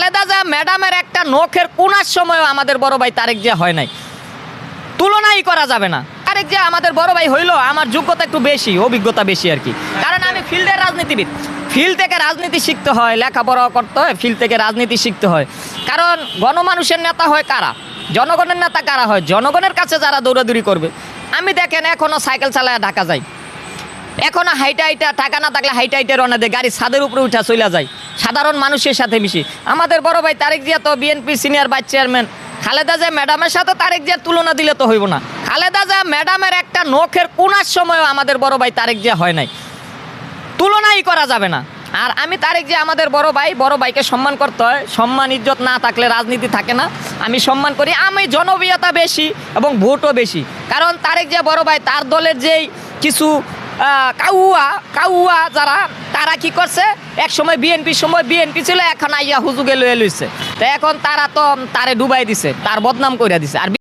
খালেদা যা ম্যাডামের একটা নখের কোনার সময়ও আমাদের বড় ভাই তারেক যে হয় নাই। তুলনাই করা যাবে না। তারেক যে আমাদের বড় ভাই হইল, আমার যোগ্যতা একটু বেশি, অভিজ্ঞতা বেশি আর কি। কারণ আমি ফিল্ডের রাজনীতিবিদ। ফিল্ড থেকে রাজনীতি শিখতে হয় লেখাপড়া করতে হয়, ফিল্ড থেকে রাজনীতি শিখতে হয়। কারণ গণমানুষের নেতা হয় কারা? জনগণের নেতা কারা হয়? জনগণের কাছে যারা দৌড়াদৌড়ি করবে। আমি দেখেন এখনও সাইকেল চালায় ঢাকা যায় এখনও হাইটা হাইটা, টাকা না থাকলে হাইটা হাইটে রওনা দেয়, গাড়ি ছাদের উপরে উঠা চলে যায়। সাধারণ মানুষের সাথে মিশি। আমাদের বড় ভাই তারেক জিয়া তো BNP senior vice chairman. Khaleda Zia ম্যাডামের সাথে তারেক জিয়ার তুলনা দিলে তো হইব না। খালেদা জিয়া ম্যাডামের একটা নখের কোনার সময়ও আমাদের বড় ভাই তারেক জিয়া হয় নাই। তুলনাই করা যাবে না। আর আমি তারেক যে আমাদের বড় ভাই, বড় ভাইকে সম্মান করতে হয়। সম্মান, ইজ্জত না থাকলে রাজনীতি থাকে না। আমি সম্মান করি, আমি জনপ্রিয়তা বেশি এবং ভোটও বেশি। কারণ তারেক যে বড় ভাই, তার দলের যেই কিছু কাউয়া কাউয়া যারা, তারা কি করছে? এক সময় বিএনপির সময় বিএনপি ছিল, এখন আইয়া হুজুগে লয়ে লইছে। তো এখন তারা তো তারে ডুবাই দিছে, তার বদনাম কইরা দিছে। আর